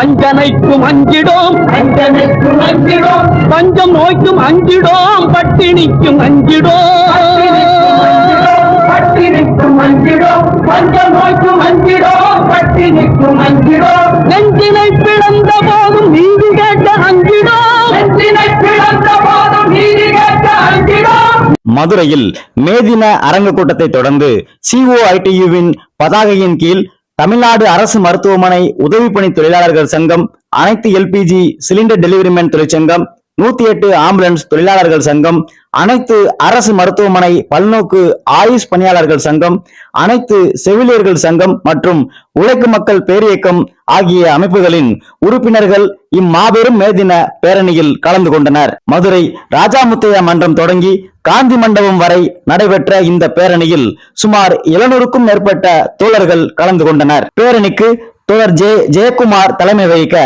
வஞ்சனைக்கும் அஞ்சிடோம். அஞ்சனைக்கும் அஞ்சிடோம். பஞ்சம் நோய்க்கும் அஞ்சிடோம். பட்டினிக்கும் அஞ்சிடோம். பட்டினிக்கும் அஞ்சிடோம். பஞ்ச நோய்க்கும் அஞ்சிடோம். பட்டினிக்கும் அஞ்சிடோம். நெஞ்சினை பிளந்த போதும் நீதி கேட்ட அஞ்சிடோம். நெஞ்சினை பிளந்த போதும் நீதி கேட்க அஞ்சிடோம். மதுரையில் மேதின அரங்க கூட்டத்தை தொடர்ந்து சிஓஐடியுவின் பதாகையின் கீழ் தமிழ்நாடு அரசு மருத்துவமனை உதவி பணி தொழிலாளர்கள் சங்கம் அனைத்து எல்பிஜி சிலிண்டர் டெலிவரி மேன் தொழிற்சங்கம் நூத்தி எட்டு ஆம்புலன்ஸ் தொழிலாளர்கள் சங்கம் அனைத்து அரசு மருத்துவமனை பல்நோக்கு ஆயுஷ் பணியாளர்கள் சங்கம் அனைத்து செவிலியர்கள் சங்கம் மற்றும் உழைக்கும் மக்கள் பேரியக்கம் ஆகிய அமைப்புகளின் உறுப்பினர்கள் இம்மாபெரும் மேதின பேரணியில் கலந்து கொண்டனர். மதுரை ராஜாமுத்தையா மன்றம் தொடங்கி காந்தி மண்டபம் வரை நடைபெற்ற இந்த பேரணியில் சுமார் எழுநூறுக்கும் மேற்பட்ட தோழர்கள் கலந்து கொண்டனர். பேரணிக்கு தோழர் ஜே ஜெயக்குமார் தலைமை வகிக்க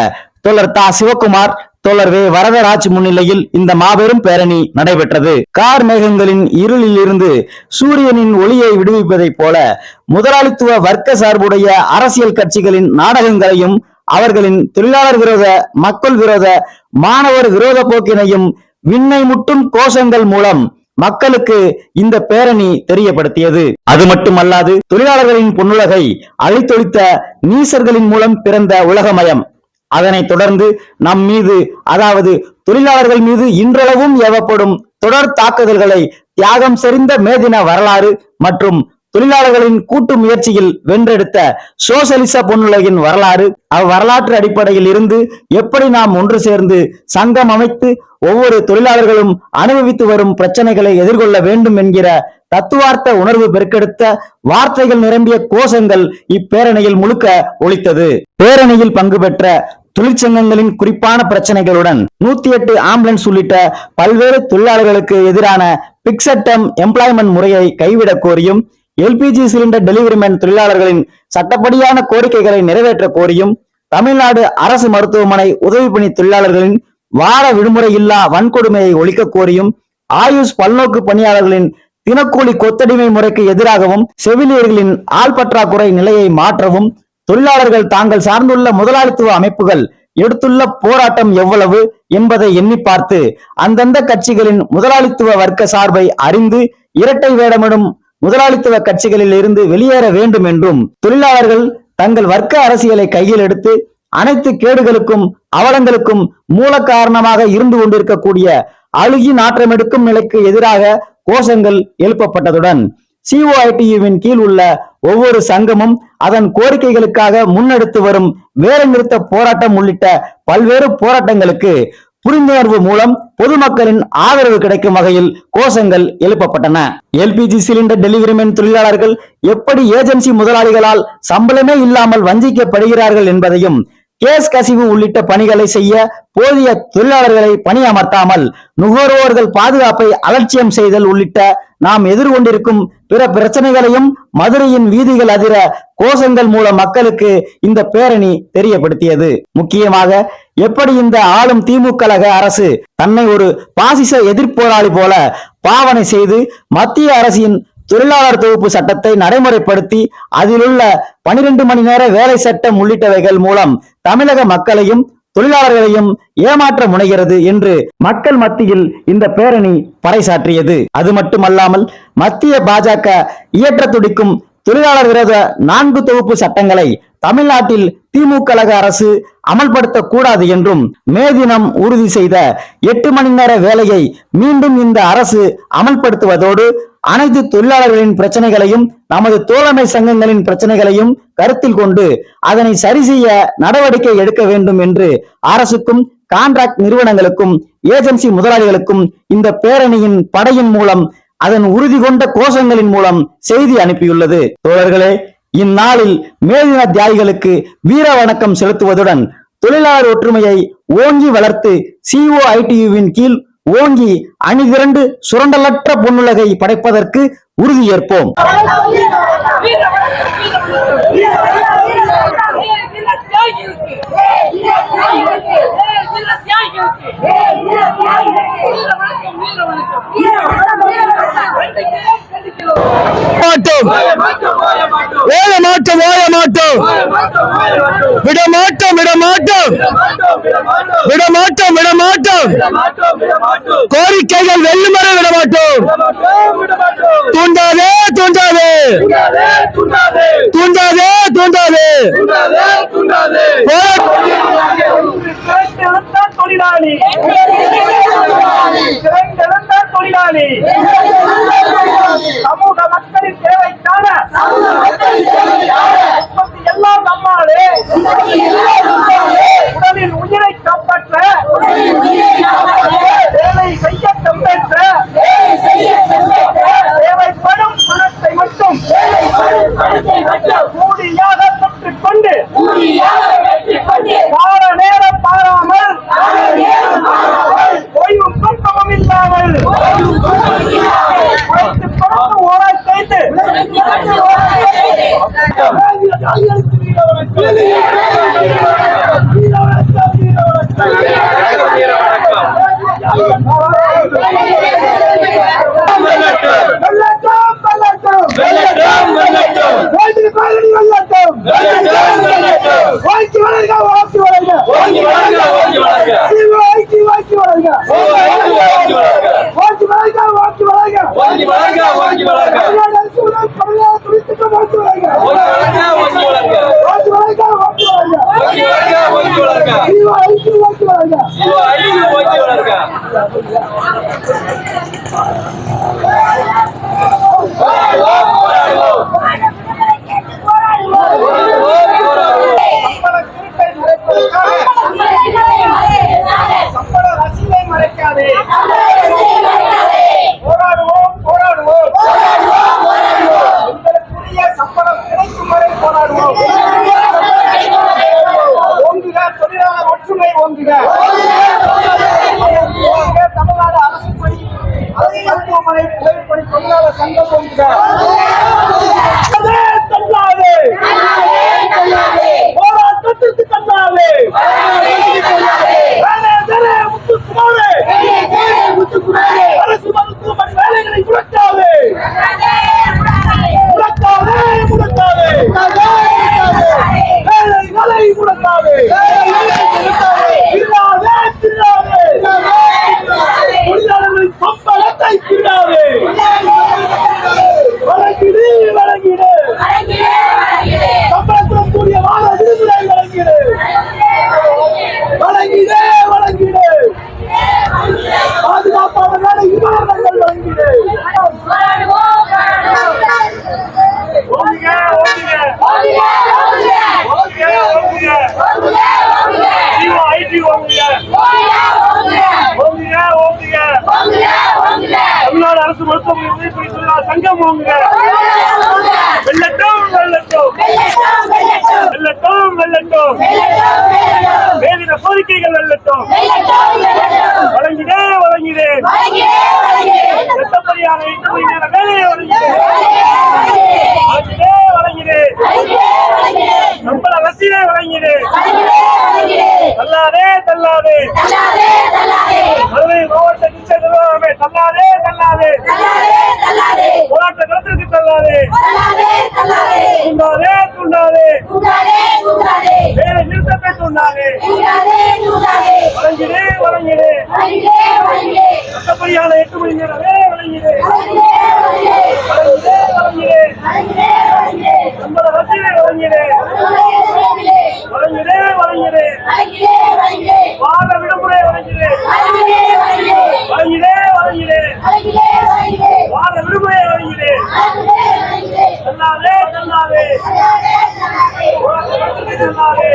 தோழர் தா. சிவகுமார் தோழர் வே வரதராஜ் முன்னிலையில் இந்த மாபெரும் பேரணி நடைபெற்றது. கார் மேகங்களின் இருளில் இருந்து சூரியனின் ஒளியை விடுவிப்பதைப் போல முதலாளித்துவ வர்க்க சார்புடைய அரசியல் கட்சிகளின் நாடகங்களையும் அவர்களின் தொழிலாளர் விரோத மக்கள் விரோத மாணவர் விரோத போக்கினையும் விண்ணை முட்டும் கோஷங்கள் மூலம் மக்களுக்கு இந்த பேரணி தெரியப்படுத்தியது. அது மட்டுமல்லாது தொழிலாளர்களின் பொன்னுலகை அழித்தொழித்த நீசர்களின் மூலம் பிறந்த உலகமயம். அதனைத் தொடர்ந்து நம் மீது அதாவது தொழிலாளர்கள் மீது இன்றளவும் ஏவப்படும் தொடர் தாக்குதல்களை தியாகம் செறிந்த மேதின வரலாறு மற்றும் தொழிலாளர்களின் கூட்டு முயற்சியில் வென்றெடுத்த சோசலிச பொன்னுலகின் வரலாறு அவ்வரலாற்று அடிப்படையில் இருந்து எப்படி நாம் ஒன்று சேர்ந்து சங்கம் அமைத்து ஒவ்வொரு தொழிலாளர்களும் அனுபவித்து வரும் பிரச்சனைகளை எதிர்கொள்ள வேண்டும் என்கிற தத்துவார்த்த உணர்வு பெருக்கெடுத்த வார்த்தைகள் நிரம்பிய கோஷங்கள் இப்பேரணியில் முழுக்க ஒழித்தது பேரணியில் பங்கு பெற்ற தொழிற்சங்கங்களின் குறிப்பான பிரச்சனைகளுடன் நூத்தி எட்டு ஆம்புலன்ஸ் உள்ளிட்ட பல்வேறு தொழிலாளர்களுக்கு எதிரான பிக்சட்டம் எம்ப்ளாய்மெண்ட் முறையை கைவிடக் கோரியும் எல்பிஜி சிலிண்டர் டெலிவரிமேன் தொழிலாளர்களின் சட்டப்படியான கோரிக்கைகளை நிறைவேற்ற கோரியும் தமிழ்நாடு அரசு மருத்துவமனை உதவி பணி தொழிலாளர்களின் வார விடுமுறை இல்லா வன்கொடுமையை ஒழிக்க கோரியும் ஆயுஷ் பல்நோக்கு பணியாளர்களின் தினக்கூலி கொத்தடிமை முறைக்கு எதிராகவும் செவிலியர்களின் ஆள் பற்றாக்குறை நிலையை மாற்றவும் தொழிலாளர்கள் தாங்கள் சார்ந்துள்ள முதலாளித்துவ அமைப்புகள் எடுத்துள்ள போராட்டம் எவ்வளவு என்பதை எண்ணி பார்த்து அந்தந்த கட்சிகளின் முதலாளித்துவ வர்க்க சார்பை அறிந்து இரட்டை வேடமிடும் முதலாளித்துவ கட்சிகளில் இருந்து வெளியேற வேண்டும் என்றும் தொழிலாளர்கள் தங்கள் வர்க்க அரசியலை கையில் எடுத்து அனைத்து கேடுகளுக்கும் அவலங்களுக்கும் மூல காரணமாக இருந்து கொண்டிருக்கக்கூடிய அழுகி நாற்றமெடுக்கும் நிலைக்கு எதிராக கோஷங்கள் எழுப்பப்பட்டதுடன் சிஓஐடியுவின் கீழ் உள்ள ஒவ்வொரு சங்கமும் அதன் கோரிக்கைகளுக்காக முன்னெடுத்து வரும் வேலைநிறுத்த போராட்டம் உள்ளிட்ட பல்வேறு போராட்டங்களுக்கு புரிந்துணர்வு மூலம் பொதுமக்களின் ஆதரவு கிடைக்கும் வகையில் கோஷங்கள் எழுப்பப்பட்டன. எல்பிஜி சிலிண்டர் டெலிவரி மேன் தொழிலாளர்கள் எப்படி ஏஜென்சி முதலாளிகளால் சம்பளமே இல்லாமல் வஞ்சிக்கப்படுகிறார்கள் என்பதையும் கேஸ் கசிவு உள்ளிட்ட பணிகளை செய்ய போதிய தொழிலாளர்களை பணியமர்த்தாமல் நுகர்வோர்கள் பாதுகாப்பை அலட்சியம் செய்தல் உள்ளிட்ட நாம் எதிர்கொண்டிருக்கும் பிற பிரச்சனைகளையும் மதுரையின் வீதிகள் அதிர கோஷங்கள் மூலம் மக்களுக்கு இந்த பேரணி தெரியப்படுத்தியது. முக்கியமாக எப்படி இந்த ஆளும் திமுக அரசு தன்னை ஒரு பாசிச எதிர்ப்போராளி போல பாவனை செய்து மத்திய அரசின் தொழிலாளர் தொகுப்பு சட்டத்தை நடைமுறைப்படுத்தி அதிலுள்ள பனிரெண்டு மணி நேர வேலை சட்டம் உள்ளிட்டவைகள் மூலம் தமிழக மக்களையும் தொழிலாளர்களையும் ஏமாற்ற முனைகிறது என்று மக்கள் மத்தியில் இந்த பேரணி பறைசாற்றியது. அது மட்டுமல்லாமல் மத்திய பாஜக இயற்ற துடிக்கும் தொழிலாளர் விரோத நான்கு தொகுப்பு சட்டங்களை தமிழ்நாட்டில் திமுக கழக அரசு அமல்படுத்த கூடாது என்றும் மே தினம் உறுதி செய்த எட்டு மணி நேர வேலையை மீண்டும் இந்த அரசு அமல்படுத்துவதோடு அனைத்து தொழிலாளர்களின் பிரச்சனைகளையும் நமது தோழமை சங்கங்களின் பிரச்சனைகளையும் கருத்தில் கொண்டு அதனை சரி செய்ய நடவடிக்கை எடுக்க வேண்டும் என்று அரசுக்கும் கான்ட்ராக்ட் நிறுவனங்களுக்கும் ஏஜென்சி முதலாளிகளுக்கும் இந்த பேரணியின் படையின் மூலம் அதன் உறுதி கொண்ட கோஷங்களின் மூலம் செய்தி அனுப்பியுள்ளது. தோழர்களே இந்நாளில் மேலின தியாகிகளுக்கு வீர வணக்கம் செலுத்துவதுடன் தொழிலாளர் ஒற்றுமையை ஓங்கி வளர்த்து சிஓஐடியுவின் கீழ் ஓங்கி அணிதிரண்டு சுரண்டலற்ற பொன்னுலகை படைப்பதற்கு உறுதியேற்போம் மாட்டோம். ஓய மாட்டோம் ஓய மாட்டோம். விட மாட்டோம் விட மாட்டோம் விட மாட்டோம் விட மாட்டோம் கோரிக்கைகள் வெள்ளுமறை விட மாட்டோம் தூண்டாதே தூண்டாதே தூண்டாதே. தூண்டாதே தூண்டாதே. தொழிலாளி போராட்ட களத்திற்கு தள்ளாதே. துண்டாதே துண்டாதே. வேலை நிறுத்தத்தை துண்டாதே. வழங்கிடே வழங்கிடே. சட்டப்படியான எட்டு வழங்கிடே வழங்கிடே வாழ விடுமுறை வழங்கிடே வழங்கிடே வழங்கிடே வாழ விடுமுறை வழங்கிடே தல்லாதே தல்லாதே தல்லாதே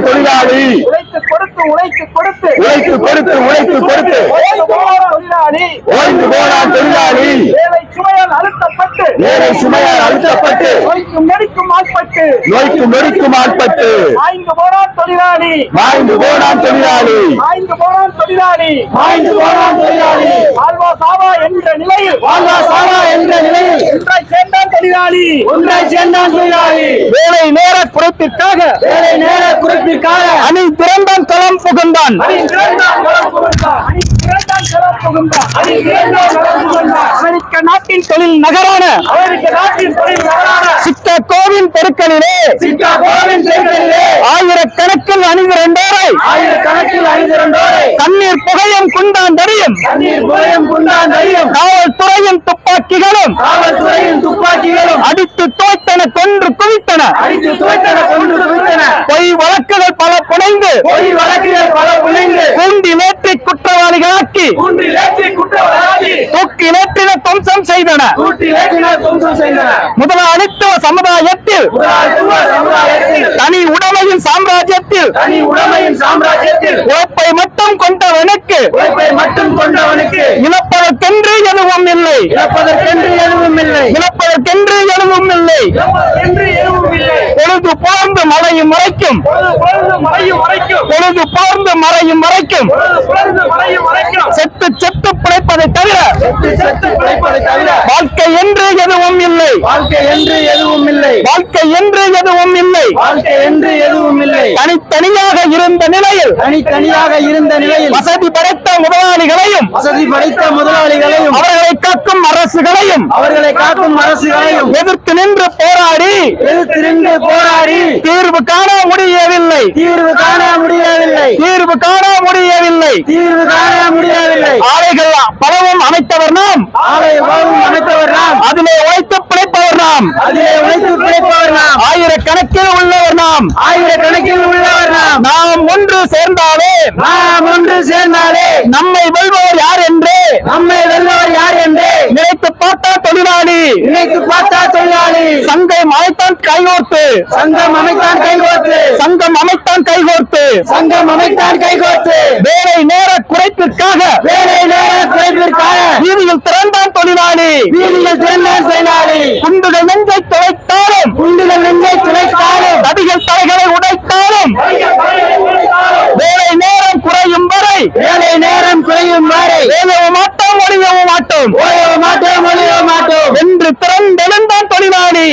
போனான் தொழிலாளி. உழைத்து கொடுத்து உழைத்து கொடுத்து. உழைத்து கொடுத்து உழைத்து கொடுத்து தொழிலாளி. ஓய்ந்து போனான் தொழிலாளி. வேலை சுமையால் அழுத்தப்பட்டு. வேலை சுமையால் அழுத்தப்பட்டு. நோய்க்கும் நெருக்கும் ஆட்பட்டு. நோய்க்கு நொடிக்கும் ஆட்பட்டு. போனான் தொழிலாளி. மாய்ந்து போனான் தொழிலாளி. ஆய்ந்து போனான் தொழிலாளி. மாய்ந்து போனான் தொழிலாளி. வாழ்வா சாவா என்ற நிலையில். வாழ்வா சாவா என்ற நிலையில். ஒன்றாய் சேர்ந்தான் தொழிலாளி. ஒன்றாய் சேர்ந்தான் தொழிலாளி. வேலை நேர குறைப்பிற்காக. வேலை நேர குறிப்பிற்காக அணி திறந்தான் களம் புகுந்தான் அணி திரண்டான் களம் புகுந்தான். அணி திரண்டான் களம் புகுந்தான் அணி திரண்டான் களம் புகுந்தான். நாட்டின் தொழில் நகரான சிக்காகோவின் தெருக்களிலே ஆயிரக்கணக்கில் அணிதிரண்டோரை கண்ணீர் புகையும் குண்டாந்தடியும் தண்ணீர் புகையும் குண்டான் தையும் காவல்துறையின் துப்பாக்கிகளும் அடித்து தோய்த்தன கொன்று குவித்தன. பொய் வழக்குகள் பல புனைந்து கூண்டிலேற்றி குற்றவாளிகளாக்கி தூக்கிலேற்றின துவம்சம் செய்தன துவம்சம் செய்தன. முதலாளித்துவ சமுதாயத்தில் தனி உடமையின் சாம்ராஜ்யத்தில் தனி உடைமையின் சாம்ராஜ்யத்தில் உழைப்பை மட்டும் கொண்டவனுக்கு உழைப்பை மட்டும் கொண்டவனுக்கு இழப்பதற்கென்று எதுவும் இல்லை. இழப்பதற்கென்று எதுவும் இல்லை. இழப்பதற்கென்று எதுவும் இல்லை பொழுது போர்ந்து மழையும் மறைக்கும். பொழுது போர்ந்து மறையும் மறைக்கும். பொழுது பொழுது மறையும் வரைக்கும் செத்து செத்து பிழைப்பதை தவிர வாழ்க்கை என்று எதுவும் இல்லை. வாழ்க்கை என்று எதுவும் இல்லை. வாழ்க்கை என்று எதுவும் இல்லை. வாழ்க்கை என்று எதுவும் இல்லை. தனித்தனியாக இருந்த நிலையில் தனித்தனியாக இருந்த நிலையில் வசதி படைத்த முதலாளிகளையும் வசதி படைத்த முதலாளிகளையும் அவர்களை காக்கும் அரசுகளையும் அவர்களை காக்கும் அரசுகளையும் எதிர்த்து நின்று போராடி எதிர்த்திருந்து போராடி தீர்வு காண முடியவில்லை. தீர்வு காண முடியவில்லை. தீர்வு காண முடியவில்லை. தீர்வு காண முடியவில்லை. ஆலைகள் பலவும் அமைத்தவர் நாம். ஆலை வாழ்வும் அமைத்தவர் நாம். அதிலே உழைத்து பிழைப்பவர் நாம். அதிலே உழைத்து பிழைப்பவர் நாம். ஆயிரக்கணக்கில் நாம் ஆயிரக்கணக்கில் உள்ளவர் நாம். நாம் ஒன்று சேர்ந்தாலே நாம் ஒன்று சேர்ந்தாலே நம்மை வெல்பவர் யார் என்று நம்மை வெல்பவர் யார் என்று நினைத்து பார்த்தா தொழிலாளி நினைத்து பார்த்தா தொழிலாளி சங்கம் அமைத்தான் கைகோர்த்து சங்கம் அமைத்தான் கைகோர்த்து சங்கம் அமைத்தான் கைகோர்த்து சங்கம் அமைத்தான் கைகோர்த்து வேலை நேர குறைப்பிற்காக வேலை நேர குறைப்பிற்காக வீதியில் திறந்தான் தொழிலாளி. வீதியில் திறந்தான் தொழிலாளி. குண்டுகள் நெஞ்சை துளைத்தாலும் குண்டுகள் நெஞ்சை துளைத்தாலும் நதிகள் தலைகளை உடைத்தாலும் வேலை நேரம் குறையும் வரை வேலை நேரம் குறையும் வரை வேலையும் மாட்டோம் ஒழியவும் மாட்டோம் ஓய மாட்டோம் ஒழிய மாட்டோம் என்று திறந்தெழுந்தான் தொழிலாளி.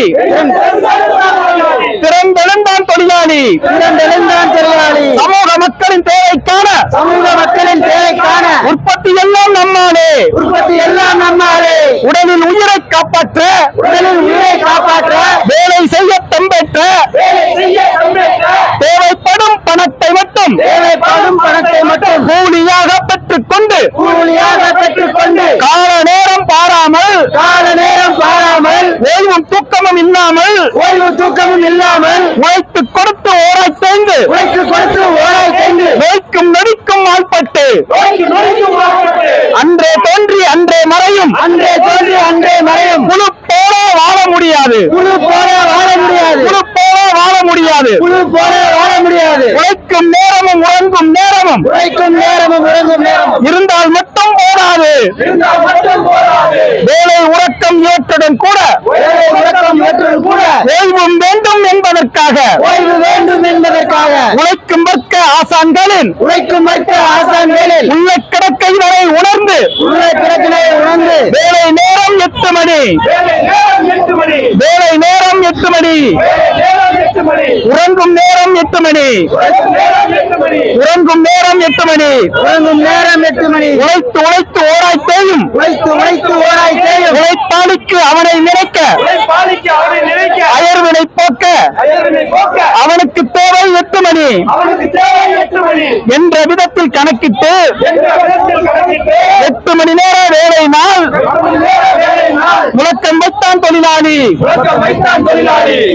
திறந்தெழுந்தான் தொழிலாளி. திறந்தெழுந்தான் தொழிலாளி. சமூக மக்களின் தேவைக்கான சமூக மக்களின் தேவைக்கான உற்பத்தி எல்லாம் நம்மாலே. உற்பத்தி எல்லாம் நம்மாலே. உடலில் உயிரை காப்பாற்ற உடலில் உயிரை காப்பாற்ற வேலை செய்ய தம்பெற்ற வேலை செய்ய தம்பெற்ற தேவைப்படும் பணத்தை மட்டும் தேவைப்படும் பணத்தை மட்டும் கூலியாக பெற்றுக்கொண்டு கூலியாக பெற்றுக்கொண்டு கால நேரம் பாராமல் கால நேரம் பாராமல் ஓய்வும் தூக்கமும் இல்லாமல் ஓய்வு தூக்கமும் இல்லாமல் உழைத்து கொடுத்து ஓராய் தேய்ந்து உழைத்து கொடுத்து ஓராய் சென்று நோய்க்கும் நொடிக்கும் ஆள்பட்டு நோய்க்கு நோய்க்கும் ஆட்பட்டு அன்றே தோன்றி அன்றே மறையும் அன்றே தோன்றி அன்றே மறையும் குழு போல வாழ முடியாது குழு போல வாழ முடியாது குழு போல வாழ முடியாது குழு போல வாழ முடியாது உழைக்கும் நேரமும் உறங்கும் நேரமும் உழைக்கும் நேரமும் உறங்கும் நேரமும். இருந்தால் மட்டும் போதாது. போதாது. வேலை உறக்கம் இவற்றுடன் கூட ஓய்வும் வேண்டும் என்பதற்காக ஓய்வு வேண்டும் என்பதற்காக உழைக்கும் வர்க்க ஆசான்களின் உழைக்கும் மற்ற ஆசான்களில் உள்ள கிடக்கை வரை உணர்ந்து உள்ள கிடக்கினை உணர்ந்து வேலை நேரம் எட்டு மணி. வேலை நேரம் எட்டு மணி. உறங்கும் நேரம் எட்டு மணி உறங்கும் நேரம் எட்டு மணி உறங்கும் நேரம் எட்டு மணி உழைத்து உழைத்து ஓராய் தேயும். உழைத்து உழைத்து ஓராய் தேயும். உழைப்பாளிக்கு அவனை நினைக்க. அயர்வினை போக்க. அவனுக்கு தேவை எட்டு மணி அவனுக்கு தேவை எட்டு மணி என்ற விதத்தில் கணக்கிட்டு என்ற விதத்தில் கணக்கிட்டு எட்டு மணி நேர வேலை நாள் எட்டு மணி நேர வேலை நாள் முழக்கம் வைத்தான் தொழிலாளி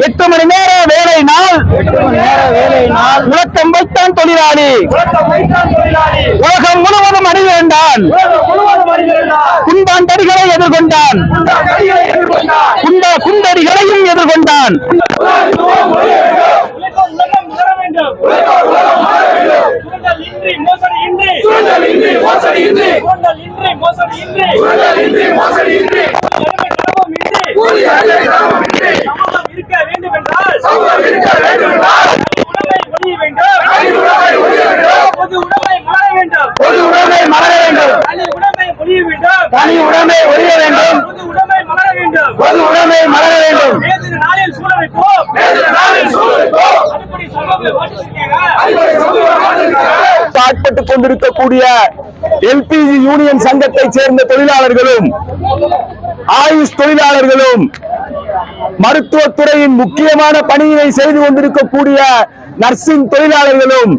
எட்டு மணி நேர வேலை நாள் முழக்கம் வைத்தான் தொழிலாளி உலகம் முழுவதும் அணிவேண்டான் குண்டான் தடிகளை எதிர்கொண்டான் குண்டா குண்டடிகளையும் எதிர்கொண்டான் உலகம் உலகம் வளர வேண்டும் சுரண்டல் இன்றி மோசடி இன்றி சுரண்டல் இன்றி மோசடி இன்றி சுரண்டல் இன்றி மோசடி இன்றி சுரண்டல் இன்றி மோசடி இன்றி கொண்டிருக்கக்கூடிய எல்பிஜி யூனியன் சங்கத்தை சேர்ந்த தொழிலாளர்களும் ஆயுஷ் தொழிலாளர்களும் மருத்துவத்துறையின் முக்கியமான பணியினை செய்து கொண்டிருக்கக்கூடிய நர்சிங் தொழிலாளர்களும்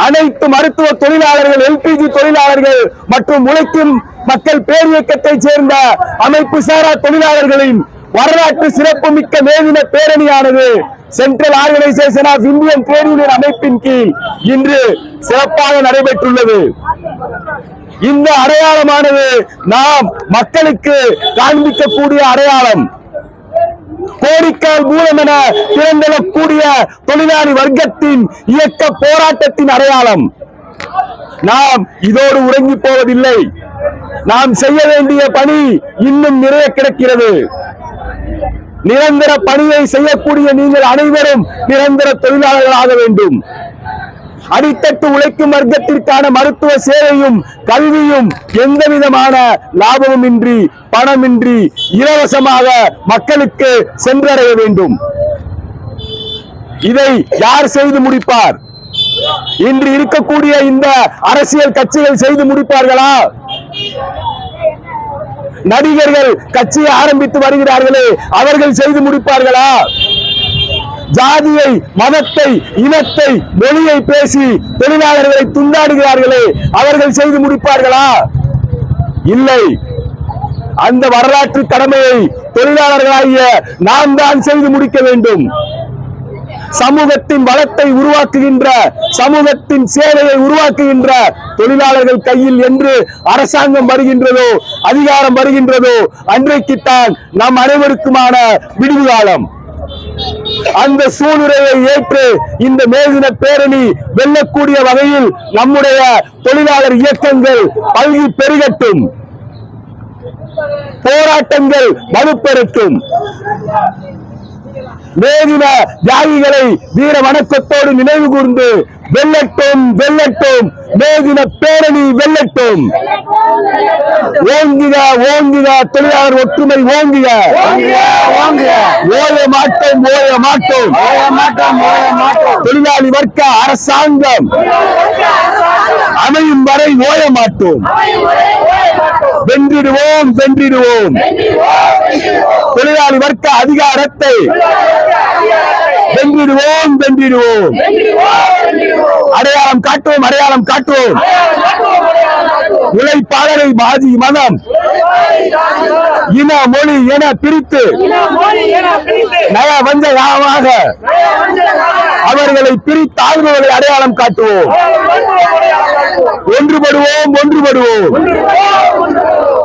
அனைத்து மருத்துவ தொழிலாளர்கள் எல்பிஜி தொழிலாளர்கள் மற்றும் உழைக்கும் மக்கள் பேரியக்கத்தை சேர்ந்த அமைப்பு சாரா தொழிலாளர்களின் வரலாற்று சிறப்புமிக்க மேதின பேரணியானது central organisation of Indian trade union அமைப்பின் கீழ் இன்று சிறப்பாக நடைபெற்றுள்ளது. இந்த அடையாளமானது நாம் மக்களுக்கு காண்பிக்கக்கூடிய அடையாளம். கோடிக்கால் மூலம் என திறந்தெழக்கூடிய தொழிலாளி வர்க்கத்தின் இயக்க போராட்டத்தின் அடையாளம். நாம் இதோடு உறங்கி போவதில்லை. நாம் செய்ய வேண்டிய பணி இன்னும் நிறைய கிடக்கிறது. நிரந்தர பணியை செய்யக்கூடிய நீங்கள் அனைவரும் நிரந்தர தொழிலாளர்களாக வேண்டும். அடித்தட்டு உழைக்கும் வர்க்கத்திற்கான மருத்துவ சேவையும் கல்வியும் எந்த விதமான லாபமும் இன்றி பணமின்றி இலவசமாக மக்களுக்கு சென்றடைய வேண்டும். இதை யார் செய்து முடிப்பார்? இன்று இருக்கக்கூடிய இந்த அரசியல் கட்சிகள் செய்து முடிப்பார்களா? நடிகர்கள் கட்சியை ஆரம்பித்து வருகிறார்களே அவர்கள் செய்து முடிப்பார்களா? ஜாதியை மதத்தை இனத்தை மொழியை பேசி தொழிலாளர்களை துண்டாடுகிறார்களே அவர்கள் செய்து முடிப்பார்களா? இல்லை. அந்த வரலாற்று கடமையை தொழிலாளர்களாகிய நாம் தான் செய்து முடிக்க வேண்டும். சமூகத்தின் வளத்தை உருவாக்குகின்ற சமூகத்தின் சேவையை உருவாக்குகின்ற தொழிலாளர்கள் கையில் என்று அரசாங்கம் வருகின்றதோ அதிகாரம் வருகின்றதோ அன்றைக்குத்தான் நம் அனைவருக்குமான விடிவு காலம். அந்த சூழ்நிலையை ஏற்று இந்த மேதின பேரணி வெல்லக்கூடிய வகையில் நம்முடைய தொழிலாளர் இயக்கங்கள் பல்கி பெருகட்டும். போராட்டங்கள் வலுப்பெறட்டும் வேதின தியாகிகளை வீர வணக்கத்தோடு நினைவு கூர்ந்து வெல்லட்டோம் வெல்லட்டோம். வேதின பேரணி வெல்லட்டோம். ஓங்குக ஓங்குக தொழிலாளர் ஒற்றுமை ஓங்குக மாட்டோம் ஓய மாட்டோம் ஓய மாட்டோம் ஓய மாட்டோம். தொழிலாளி வர்க்க அரசாங்கம். அமையும் வரை ஓய மாட்டோம். வென்றிடுவோம். வென்றிடுவோம் தொழிலாளி வர்க்க அதிகாரத்தை வென்றிடுவோம் வென்றிடுவோம். அடையாளம் காட்டுவோம் அடையாளம் காட்டுவோம். உழைப்பாளரை மாதி மதம் இன மொழி என பிரித்து நய வஞ்சகமாக அவர்களை பிரித்து ஆளுநர்களை அடையாளம் காட்டுவோம். ஒன்றுபடுவோம் ஒன்றுபடுவோம்.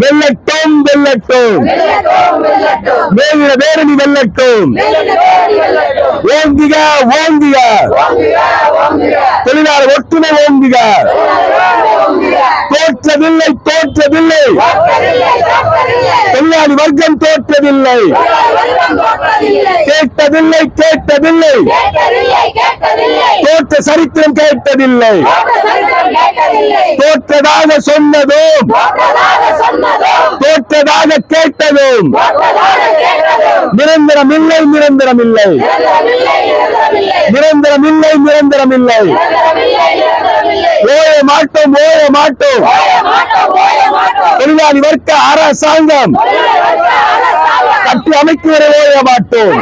வெல்லட்டும் வெல்லட்டும் மேலின வேரணி வெல்லட்டும் ஓங்குக ஓங்குக. தொழிலாளர் ஒற்றுமை ஓங்குக. தோற்றதில்லை தோற்றதில்லை. தொழிலாளி வர்க்கம் தோற்றதில்லை. கேட்டதில்லை கேட்டதில்லை. தோற்ற சரித்திரம் கேட்டதில்லை. தோற்றதாக சொன்னதும் தோற்றதாக கேட்டதும். நிரந்தரமில்லை நிரந்தரமில்லை. நிரந்தரமில்லை நிரந்தரமில்லை. ஓய மாட்டோம் ஓய மாட்டோம். தொழிலாளி வர்க்க அரசாங்கம். கட்டி அமைக்குவரை ஓய மாட்டோம்.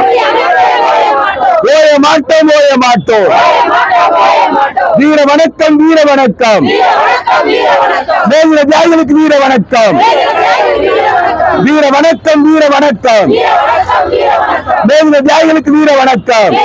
ஓய மாட்டோம் ஓய மாட்டோம். வீர வணக்கம் வீர வணக்கம். மேல தியாகிகளுக்கு வீர வணக்கம். வீர வணக்கம் வீர வணக்கம். மேல தியாகிகளுக்கு வீர வணக்கம்.